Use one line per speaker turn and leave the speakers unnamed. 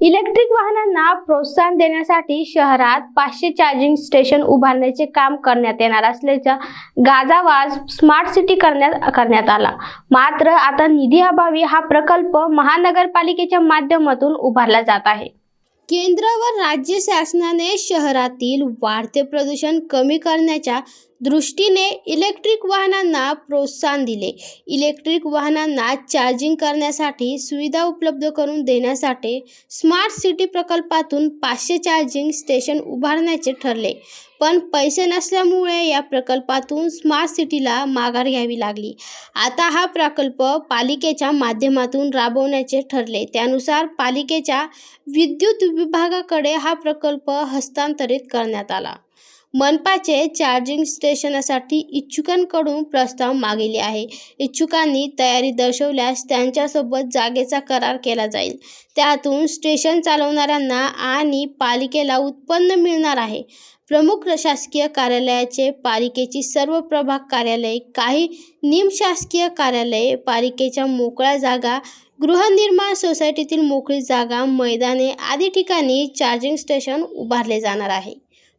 Electric वाहनांना प्रोत्साहन देण्यासाठी शहरात पाचशे चार्जिंग स्टेशन उभारण्याचे काम करण्यात येणार असल्याचा गाजावाज स्मार्ट सिटी करण्यात करण्यात आला. मात्र आता निधी अभावी हा प्रकल्प महानगरपालिकेच्या माध्यमातून उभारला जात आहे. केंद्र व राज्य शासनाने शहरातील वाढते प्रदूषण कमी करण्याच्या दृष्टीने इलेक्ट्रिक वाहनांना प्रोत्साहन दिले. इलेक्ट्रिक वाहनांना चार्जिंग करण्यासाठी सुविधा उपलब्ध करून देण्यासाठी स्मार्ट सिटी प्रकल्पातून पाचशे चार्जिंग स्टेशन उभारण्याचे ठरले. पण पैसे नसल्यामुळे या प्रकल्पातून स्मार्ट सिटीला माघार घ्यावी लागली. आता हा प्रकल्प पालिकेच्या माध्यमातून राबवण्याचे ठरले. त्यानुसार पालिकेच्या विद्युत विभागाकडे हा प्रकल्प हस्तांतरित करण्यात आला. मनपाचे चार्जिंग स्टेशनसाठी इच्छुकांकडून प्रस्ताव मागितले आहे. इच्छुकांनी तयारी दर्शवल्यास त्यांच्यासोबत जागेचा करार केला जाईल. त्यातून स्टेशन चालवणाऱ्यांना आणि पालिकेला उत्पन्न मिळणार आहे. प्रमुख शासकीय कार्यालयाचे पालिकेची सर्व प्रभाग कार्यालय काही निमशासकीय कार्यालये पालिकेच्या मोकळ्या जागा गृहनिर्माण सोसायटीतील मोकळी जागा मैदाने आदी ठिकाणी चार्जिंग स्टेशन उभारले जाणार आहे.